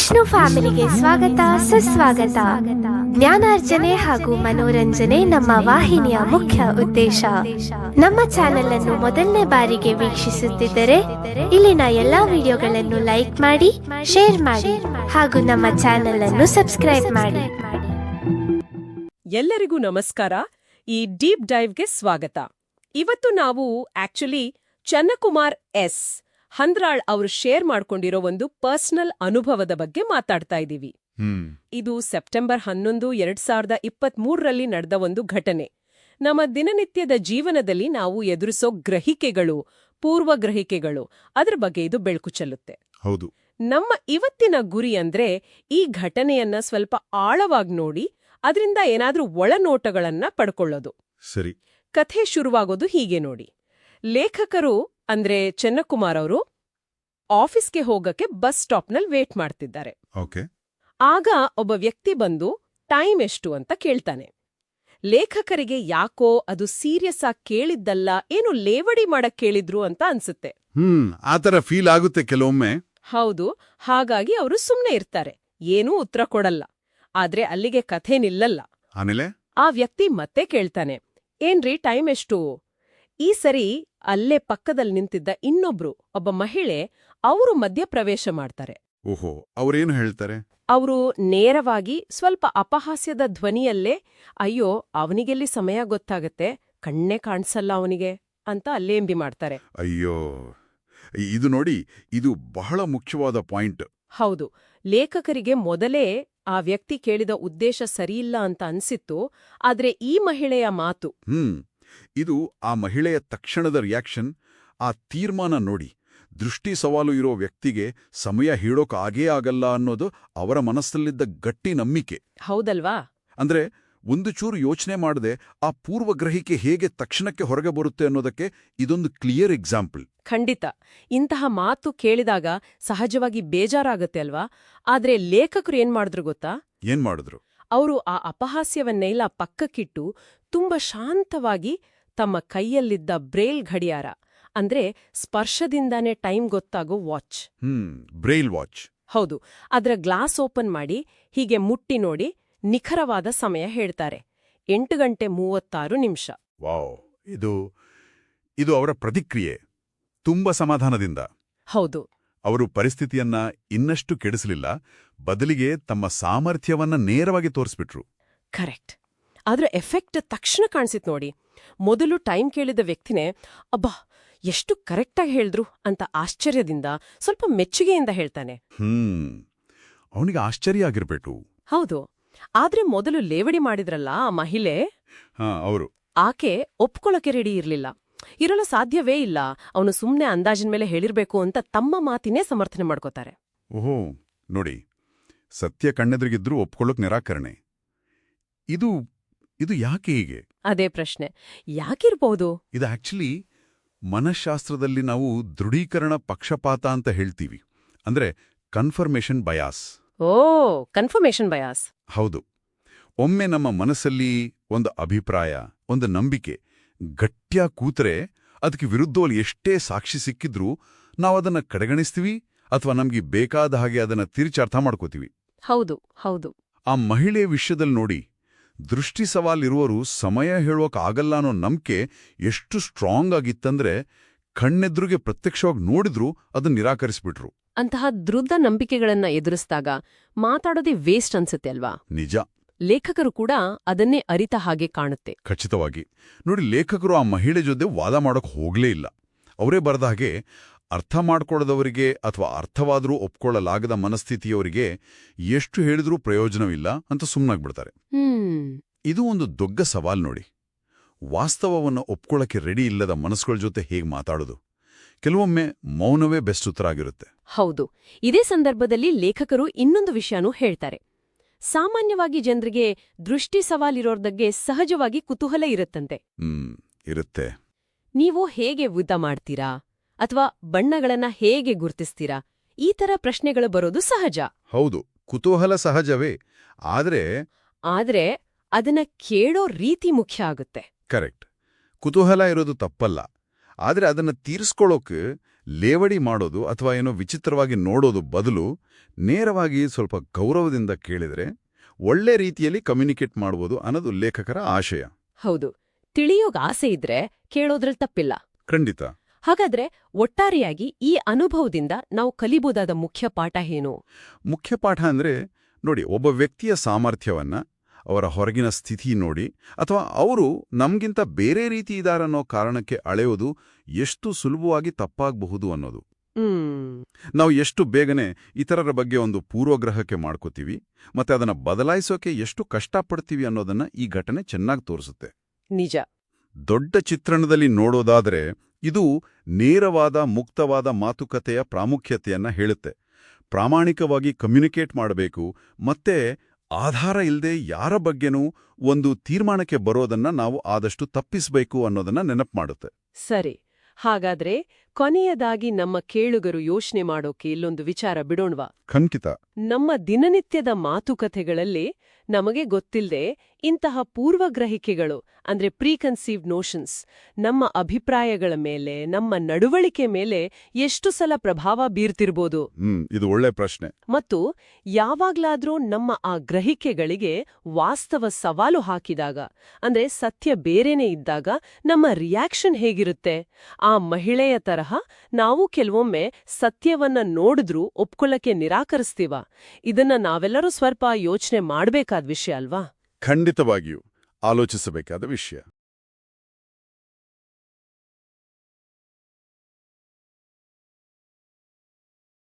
ವಿಷ್ಣು ಫ್ಯಾಮಿಲಿಗೆ ಸ್ವಾಗತ, ಸುಸ್ವಾಗತ. ಜ್ಞಾನಾರ್ಜನೆ ಹಾಗೂ ಮನೋರಂಜನೆ ನಮ್ಮ ವಾಹಿನಿಯ ಮುಖ್ಯ ಉದ್ದೇಶ. ನಮ್ಮ ಚಾನೆಲ್ ಅನ್ನು ಮೊದಲನೇ ಬಾರಿಗೆ ವೀಕ್ಷಿಸುತ್ತಿದ್ದರೆ, ಇಲ್ಲಿನ ಎಲ್ಲಾ ವಿಡಿಯೋಗಳನ್ನು ಲೈಕ್ ಮಾಡಿ, ಶೇರ್ ಮಾಡಿ ಹಾಗೂ ನಮ್ಮ ಚಾನೆಲ್ ಅನ್ನು ಸಬ್ಸ್ಕ್ರೈಬ್ ಮಾಡಿ. ಎಲ್ಲರಿಗೂ ನಮಸ್ಕಾರ. ಈ ಡೀಪ್ ಡೈವ್ಗೆ ಸ್ವಾಗತ. ಇವತ್ತು ನಾವು ಆಕ್ಚುಲಿ ಚನ್ನಕುಮಾರ್ ಎಸ್ ಹಂದ್ರಾಳ್ ಅವರು ಶೇರ್ ಮಾಡ್ಕೊಂಡಿರೋ ಒಂದು ಪರ್ಸನಲ್ ಅನುಭವದ ಬಗ್ಗೆ ಮಾತಾಡ್ತಾ ಇದ್ದೀವಿ. ಇದು ಸೆಪ್ಟೆಂಬರ್ ಹನ್ನೊಂದು ಎರಡ್ ಸಾವಿರದ ಇಪ್ಪತ್ಮೂರರಲ್ಲಿ ನಡೆದ ಒಂದು ಘಟನೆ. ನಮ್ಮ ದಿನನಿತ್ಯದ ಜೀವನದಲ್ಲಿ ನಾವು ಎದುರಿಸೋ ಗ್ರಹಿಕೆಗಳು ಪೂರ್ವ ಗ್ರಹಿಕೆಗಳು ಅದರ ಬಗ್ಗೆ ಇದು ಬೆಳಕು ಚೆಲ್ಲುತ್ತೆ. ಹೌದು. ನಮ್ಮ ಇವತ್ತಿನ ಗುರಿ ಅಂದ್ರೆ ಈ ಘಟನೆಯನ್ನ ಸ್ವಲ್ಪ ಆಳವಾಗಿ ನೋಡಿ ಅದರಿಂದ ಏನಾದ್ರೂ ಒಳನೋಟಗಳನ್ನ ಪಡ್ಕೊಳ್ಳೋದು. ಸರಿ. ಕಥೆ ಶುರುವಾಗೋದು ಹೀಗೆ ನೋಡಿ. ಲೇಖಕರು ಅಂದ್ರೆ ಚೆನ್ನಕುಮಾರ್ ಅವರು ಆಫೀಸ್ಗೆ ಹೋಗಕ್ಕೆ ಬಸ್ ಸ್ಟಾಪ್ನಲ್ಲಿ ವೇಟ್ ಮಾಡ್ತಿದ್ದಾರೆ. ಓಕೆ. ಆಗ ಒಬ್ಬ ವ್ಯಕ್ತಿ ಬಂದು ಟೈಮ್ ಎಷ್ಟು? ಅಂತ ಕೇಳ್ತಾನೆ. ಲೇಖಕರಿಗೆ ಯಾಕೋ ಅದು ಸೀರಿಯಸ್ ಆಗಿ ಕೇಳಿದ್ದಲ್ಲ ಏನು ಲೇವಡಿ ಮಾಡಕ್ ಕೇಳಿದ್ರು ಅಂತ ಅನ್ಸುತ್ತೆ. ಹ್ಮ್ ಆತರ ಫೀಲ್ ಆಗುತ್ತೆ ಕೆಲವೊಮ್ಮೆ. ಹೌದು ಹಾಗಾಗಿ ಅವರು ಸುಮ್ನೆ ಇರ್ತಾರೆ ಏನೂ ಉತ್ತರ ಕೊಡಲ್ಲ. ಆದ್ರೆ ಅಲ್ಲಿಗೆ ಕಥೆ ನಿಲ್ಲಲ್ಲ. ಆಮೇಲೆ? ಆ ವ್ಯಕ್ತಿ ಮತ್ತೆ ಕೇಳ್ತಾನೆ ಏನ್ರಿ ಟೈಮ್ ಎಷ್ಟು? ಈ ಸರಿ ಅಲ್ಲೇ ಪಕ್ಕದಲ್ಲಿ ನಿಂತಿದ್ದ ಇನ್ನೊಬ್ರು ಒಬ್ಬ ಮಹಿಳೆ ಅವರು ಮಧ್ಯಪ್ರವೇಶ ಮಾಡ್ತಾರೆ. ಓಹೋ ಅವ್ರೇನು ಹೇಳ್ತಾರೆ? ಅವರು ನೇರವಾಗಿ ಸ್ವಲ್ಪ ಅಪಹಾಸ್ಯದ ಧ್ವನಿಯಲ್ಲೇ ಅಯ್ಯೋ ಅವನಿಗೆಲ್ಲಿ ಸಮಯ ಗೊತ್ತಾಗತ್ತೆ? ಕಣ್ಣೇ ಕಾಣಿಸಲ್ಲ ಅವನಿಗೆ ಅಂತ ಅಲ್ಲೇಂಬಿ ಮಾಡ್ತಾರೆ. ಅಯ್ಯೋ ಇದು ನೋಡಿ ಇದು ಬಹಳ ಮುಖ್ಯವಾದ ಪಾಯಿಂಟ್. ಹೌದು ಲೇಖಕರಿಗೆ ಮೊದಲೇ ಆ ವ್ಯಕ್ತಿ ಕೇಳಿದ ಉದ್ದೇಶ ಸರಿಯಿಲ್ಲ ಅಂತ ಅನ್ಸಿತ್ತು ಆದ್ರೆ ಈ ಮಹಿಳೆಯ ಮಾತು ಹ್ಮ್. ಇದು ಆ ಮಹಿಳೆಯ ತಕ್ಷಣದ ರಿಯಾಕ್ಷನ್ ಆ ತೀರ್ಮಾನ ನೋಡಿ. ದೃಷ್ಟಿ ಸವಾಲು ಇರೋ ವ್ಯಕ್ತಿಗೆ ಸಮಯ ಹೇಳೋಕ್ ಆಗೇ ಆಗಲ್ಲ ಅನ್ನೋದು ಅವರ ಮನಸ್ಸಲ್ಲಿದ್ದ ಗಟ್ಟಿ ನಂಬಿಕೆ. ಹೌದಲ್ವಾ? ಅಂದ್ರೆ ಒಂದು ಚೂರು ಯೋಚನೆ ಮಾಡದೆ ಆ ಪೂರ್ವಗ್ರಹಿಕೆ ಹೇಗೆ ತಕ್ಷಣಕ್ಕೆ ಹೊರಗೆ ಬರುತ್ತೆ ಅನ್ನೋದಕ್ಕೆ ಇದೊಂದು ಕ್ಲಿಯರ್ ಎಕ್ಸಾಂಪಲ್ ಖಂಡಿತ. ಇಂತಹ ಮಾತು ಕೇಳಿದಾಗ ಸಹಜವಾಗಿ ಬೇಜಾರಾಗತ್ತೆ ಅಲ್ವಾ? ಆದ್ರೆ ಲೇಖಕರು ಏನ್ ಮಾಡಿದ್ರು ಗೊತ್ತಾ? ಏನ್ ಮಾಡಿದ್ರು? ಅವರು ಆ ಅಪಹಾಸ್ಯವನ್ನೆಲ್ಲ ಪಕ್ಕಕ್ಕಿಟ್ಟು ತುಂಬ ಶಾಂತವಾಗಿ ತಮ್ಮ ಕೈಯಲ್ಲಿದ್ದ ಬ್ರೇಲ್ ಗಡಿಯಾರ ಅಂದ್ರೆ ಸ್ಪರ್ಶದಿಂದಾನೇ ಟೈಮ್ ಗೊತ್ತಾಗೋ ವಾಚ್. Hmm braille watch. ಹೌದು ಅದರ ಗ್ಲಾಸ್ ಓಪನ್ ಮಾಡಿ ಹೀಗೆ ಮುಟ್ಟಿ ನೋಡಿ ನಿಖರವಾದ ಸಮಯ ಹೇಳ್ತಾರೆ. ಎಂಟು ಗಂಟೆ ಮೂವತ್ತಾರು ನಿಮಿಷ. ವಾವ್ ಇದು ಇದು ಅವರ ಪ್ರತಿಕ್ರಿಯೆ. ತುಂಬ ಸಮಾಧಾನದಿಂದ. ಹೌದು. ಅವರು ಪರಿಸ್ಥಿತಿಯನ್ನ ಇನ್ನಷ್ಟು ಕೆಡಿಸಲಿಲ್ಲ. ಬದಲಿಗೆ ತಮ್ಮ ಸಾಮರ್ಥ್ಯವನ್ನ ನೇರವಾಗಿ ತೋರಿಸ್ಬಿಟ್ರು. ಕರೆಕ್ಟ್. ಅದರ ಎಫೆಕ್ಟ್ ತಕ್ಷಣ ಕಾಣಿಸಿತ್ ನೋಡಿ. ಮೊದಲು ಟೈಮ್ ಕೇಳಿದ ವ್ಯಕ್ತಿನೇ ಅಬ್ಬಾ ಎಷ್ಟು ಕರೆಕ್ಟಾಗಿ ಹೇಳಿದ್ರು ಅಂತ ಆಶ್ಚರ್ಯದಿಂದ ಸ್ವಲ್ಪ ಮೆಚ್ಚುಗೆಯಿಂದ ಹೇಳ್ತಾನೆ. ಹ್ಮ್. ಅವನಿಗೆ ಆಶ್ಚರ್ಯ ಆಗಿರ್ಬೇಕು. ಹೌದು. ಆದ್ರೆ ಮೊದಲು ಲೇವಡಿ ಮಾಡಿದ್ರಲ್ಲ ಆ ಮಹಿಳೆ? ಹಾ ಅವರು. ಆಕೆ ಒಪ್ಕೊಳ್ಳೋಕೆ ರೆಡಿ ಇರ್ಲಿಲ್ಲ. ಇರಲು ಸಾಧ್ಯವೇ ಇಲ್ಲ. ಅವನು ಸುಮ್ನೆ ಅಂದಾಜಿನ ಮೇಲೆ ಹೇಳಿರ್ಬೇಕು ಅಂತ ತಮ್ಮ ಮಾತಿನೇ ಸಮರ್ಥನೆ ಮಾಡ್ಕೋತಾರೆ. ಓಹೋ ನೋಡಿ ಸತ್ಯ ಕಣ್ಣೆದುರಿಗಿದ್ರೂ ಒಪ್ಕೊಳ್ಳೋಕ್ ನಿರಾಕರಣೆ. ಇದು ಇದು ಯಾಕೆ ಹೀಗೆ? ಅದೇ ಪ್ರಶ್ನೆ. ಯಾಕಿರ್ಬೋದು? ಇದು ಆಕ್ಚುಲಿ ಮನಃಶಾಸ್ತ್ರದಲ್ಲಿ ನಾವು ದೃಢೀಕರಣ ಪಕ್ಷಪಾತ ಅಂತ ಹೇಳ್ತೀವಿ. ಅಂದ್ರೆ confirmation bias. Oh confirmation bias. ಹೌದು. ಒಮ್ಮೆ ನಮ್ಮ ಮನಸ್ಸಲ್ಲಿ ಒಂದು ಅಭಿಪ್ರಾಯ ಒಂದು ನಂಬಿಕೆ ಗಟ್ಟ್ಯಾ ಕೂತರೆ ಅದಕ್ಕೆ ವಿರುದ್ಧವಾಗಿ ಎಷ್ಟೇ ಸಾಕ್ಷಿ ಸಿಕ್ಕಿದ್ರೂ ಅದನ್ನ ಕಡೆಗಣಿಸ್ತೀವಿ ಅಥವಾ ನಮ್ಗೆ ಬೇಕಾದ ಹಾಗೆ ಅದನ್ನ ತಿರ್ಚಾರ್ಥ ಮಾಡ್ಕೋತೀವಿ. ಹೌದು ಹೌದು. ಆ ಮಹಿಳೆ ವಿಷಯದಲ್ಲಿ ನೋಡಿ ದೃಷ್ಟಿ ಸವಾಲ್ ಇರುವವರು ಸಮಯ ಹೇಳೋಕ್ ಆಗಲ್ಲ ಅನ್ನೋ ನಂಬಿಕೆ ಎಷ್ಟು ಸ್ಟ್ರಾಂಗ್ ಆಗಿತ್ತಂದ್ರೆ ಕಣ್ಣೆದ್ರುಗೆ ಪ್ರತ್ಯಕ್ಷವಾಗಿ ನೋಡಿದ್ರೂ ಅದನ್ನ ನಿರಾಕರಿಸ್ಬಿಟ್ರು. ಅಂತಹ ದೃಢ ನಂಬಿಕೆಗಳನ್ನ ಎದುರಿಸಿದಾಗ ಮಾತಾಡೋದೇ ವೇಸ್ಟ್ ಅನ್ಸುತ್ತೆ ಅಲ್ವಾ? ನಿಜ. ಲೇಖಕರು ಕೂಡ ಅದನ್ನೇ ಅರಿತ ಹಾಗೆ ಕಾಣುತ್ತೆ. ಖಚಿತವಾಗಿ. ನೋಡಿ ಲೇಖಕರು ಆ ಮಹಿಳೆ ಜೊತೆ ವಾದ ಮಾಡೋಕ್ ಹೋಗ್ಲೇ ಇಲ್ಲ. ಅವರೇ ಬರೆದ ಹಾಗೆ ಅರ್ಥ ಮಾಡ್ಕೊಳ್ಳದವರಿಗೆ ಅಥವಾ ಅರ್ಥವಾದರೂ ಒಪ್ಕೊಳ್ಳಲಾಗದ ಮನಸ್ಥಿತಿಯವರಿಗೆ ಎಷ್ಟು ಹೇಳಿದ್ರೂ ಪ್ರಯೋಜನವಿಲ್ಲ ಅಂತ ಸುಮ್ಮನಾಗ್ಬಿಡ್ತಾರೆ ಇದು ಒಂದು ದೊಡ್ಡ ಸವಾಲ್ ನೋಡಿ. ವಾಸ್ತವವನ್ನು ಒಪ್ಕೊಳ್ಳಕ್ಕೆ ರೆಡಿ ಇಲ್ಲದ ಮನಸ್ಸುಗಳ ಜೊತೆ ಹೇಗೆ ಮಾತಾಡೋದು? ಕೆಲವೊಮ್ಮೆ ಮೌನವೇ ಬೆಸ್ಟ್ ಉತ್ತರ ಆಗಿರುತ್ತೆ. ಹೌದು. ಇದೇ ಸಂದರ್ಭದಲ್ಲಿ ಲೇಖಕರು ಇನ್ನೊಂದು ವಿಷಯನೂ ಹೇಳ್ತಾರೆ. ಸಾಮಾನ್ಯವಾಗಿ ಜನರಿಗೆ ದೃಷ್ಟಿ ಸವಾಲಿರೋರ್ದಗ್ಗೆ ಸಹಜವಾಗಿ ಕುತೂಹಲ ಇರುತ್ತಂತೆ. ಇರುತ್ತೆ. ನೀವು ಹೇಗೆ ಊಟ ಮಾಡ್ತೀರಾ? ಅಥವಾ ಬಣ್ಣಗಳನ್ನ ಹೇಗೆ ಗುರುತಿಸ್ತೀರಾ? ಈ ತರ ಪ್ರಶ್ನೆಗಳು ಬರೋದು ಸಹಜ. ಹೌದು ಕುತೂಹಲ ಸಹಜವೇ. ಆದ್ರೆ ಆದ್ರೆ ಅದನ್ನ ಕೇಳೋ ರೀತಿ ಮುಖ್ಯ ಆಗುತ್ತೆ. ಕರೆಕ್ಟ್. ಕುತೂಹಲ ಇರೋದು ತಪ್ಪಲ್ಲ. ಆದ್ರೆ ಅದನ್ನ ತೀರಿಸ್ಕೊಳ್ಳೋಕೆ ಲೇವಡಿ ಮಾಡೋದು ಅಥವಾ ಏನೋ ವಿಚಿತ್ರವಾಗಿ ನೋಡೋದು ಬದಲು ನೇರವಾಗಿ ಸ್ವಲ್ಪ ಗೌರವದಿಂದ ಕೇಳಿದರೆ ಒಳ್ಳೆ ರೀತಿಯಲ್ಲಿ ಕಮ್ಯುನಿಕೇಟ್ ಮಾಡುವುದು ಅನ್ನೋದು ಲೇಖಕರ ಆಶಯ. ಹೌದು. ತಿಳಿಯೋಗ ಆಸೆ ಇದ್ರೆ ಕೇಳೋದ್ರಲ್ಲಿ ತಪ್ಪಿಲ್ಲ. ಖಂಡಿತ. ಹಾಗಾದ್ರೆ ಒಟ್ಟಾರೆಯಾಗಿ ಈ ಅನುಭವದಿಂದ ನಾವು ಕಲಿಬಹುದಾದ ಮುಖ್ಯ ಪಾಠ ಏನು? ಮುಖ್ಯ ಪಾಠ ಅಂದ್ರೆ ನೋಡಿ ಒಬ್ಬ ವ್ಯಕ್ತಿಯ ಸಾಮರ್ಥ್ಯವನ್ನ ಅವರ ಹೊರಗಿನ ಸ್ಥಿತಿ ನೋಡಿ ಅಥವಾ ಅವರು ನಮಗಿಂತ ಬೇರೆ ರೀತಿ ಇದಾರನ್ನೋ ಕಾರಣಕ್ಕೆ ಅಳೆಯೋದು ಎಷ್ಟು ಸುಲಭವಾಗಿ ತಪ್ಪಾಗಬಹುದು ಅನ್ನೋದು. ನಾವು ಎಷ್ಟು ಬೇಗನೆ ಇತರರ ಬಗ್ಗೆ ಒಂದು ಪೂರ್ವಗ್ರಹಕ್ಕೆ ಮಾಡ್ಕೋತೀವಿ ಮತ್ತೆ ಅದನ್ನ ಬದಲಾಯಿಸೋಕೆ ಎಷ್ಟು ಕಷ್ಟಪಡ್ತೀವಿ ಅನ್ನೋದನ್ನ ಈ ಘಟನೆ ಚೆನ್ನಾಗಿ ತೋರಿಸುತ್ತೆ. ನಿಜ. ದೊಡ್ಡ ಚಿತ್ರಣದಲ್ಲಿ ನೋಡೋದಾದ್ರೆ ಇದು ನೇರವಾದ ಮುಕ್ತವಾದ ಮಾತುಕತೆಯ ಪ್ರಾಮುಖ್ಯತೆಯನ್ನ ಹೇಳುತ್ತೆ. ಪ್ರಾಮಾಣಿಕವಾಗಿ ಕಮ್ಯುನಿಕೇಟ್ ಮಾಡಬೇಕು ಮತ್ತೆ ಆಧಾರ ಇಲ್ಲದೆ ಯಾರ ಬಗ್ಗೆನೂ ಒಂದು ತೀರ್ಮಾನಕ್ಕೆ ಬರೋದನ್ನ ನಾವು ಆದಷ್ಟು ತಪ್ಪಿಸಬೇಕು ಅನ್ನೋದನ್ನ ನೆನಪು ಮಾಡುತ್ತೆ. ಸರಿ. ಹಾಗಾದ್ರೆ ಕೊನೆಯದಾಗಿ ನಮ್ಮ ಕೇಳುಗರು ಯೋಚನೆ ಮಾಡೋಕೆ ಇಲ್ಲೊಂದು ವಿಚಾರ ಬಿಡೋಣ್ವಾ? ಖಂಡಿತ. ನಮ್ಮ ದಿನನಿತ್ಯದ ಮಾತುಕತೆಗಳಲ್ಲಿ ನಮಗೆ ಗೊತ್ತಿಲ್ಲದೆ ಇಂತಹ ಪೂರ್ವಗ್ರಹಿಕೆಗಳು ಅಂದ್ರೆ ಪ್ರೀಕನ್ಸೀವ್ಡ್ ನೋಷನ್ಸ್ ನಮ್ಮ ಅಭಿಪ್ರಾಯಗಳ ಮೇಲೆ ನಮ್ಮ ನಡವಳಿಕೆ ಮೇಲೆ ಎಷ್ಟು ಸಲ ಪ್ರಭಾವ ಬೀರ್ತಿರ್ಬೋದು? ಇದು ಒಳ್ಳೆ ಪ್ರಶ್ನೆ. ಮತ್ತು ಯಾವಾಗ್ಲಾದ್ರೂ ನಮ್ಮ ಆ ಗ್ರಹಿಕೆಗಳಿಗೆ ವಾಸ್ತವ ಸವಾಲು ಹಾಕಿದಾಗ ಅಂದ್ರೆ ಸತ್ಯ ಬೇರೆನೇ ಇದ್ದಾಗ ನಮ್ಮ ರಿಯಾಕ್ಷನ್ ಹೇಗಿರುತ್ತೆ? ಆ ಮಹಿಳೆಯ ತರಹ ನಾವು ಕೆಲವೊಮ್ಮೆ ಸತ್ಯವನ್ನ ನೋಡಿದ್ರೂ ಒಪ್ಕೊಳ್ಳಕ್ಕೆ ನಿರಾಕರಿಸ್ತೀವ? ಇದನ್ನ ನಾವೆಲ್ಲರೂ ಸ್ವಲ್ಪ ಯೋಚನೆ ಮಾಡಬೇಕಾದ ವಿಷಯ ಅಲ್ವಾ? ಖಂಡಿತವಾಗಿಯೂ ಆಲೋಚಿಸಬೇಕಾದ ವಿಷಯ.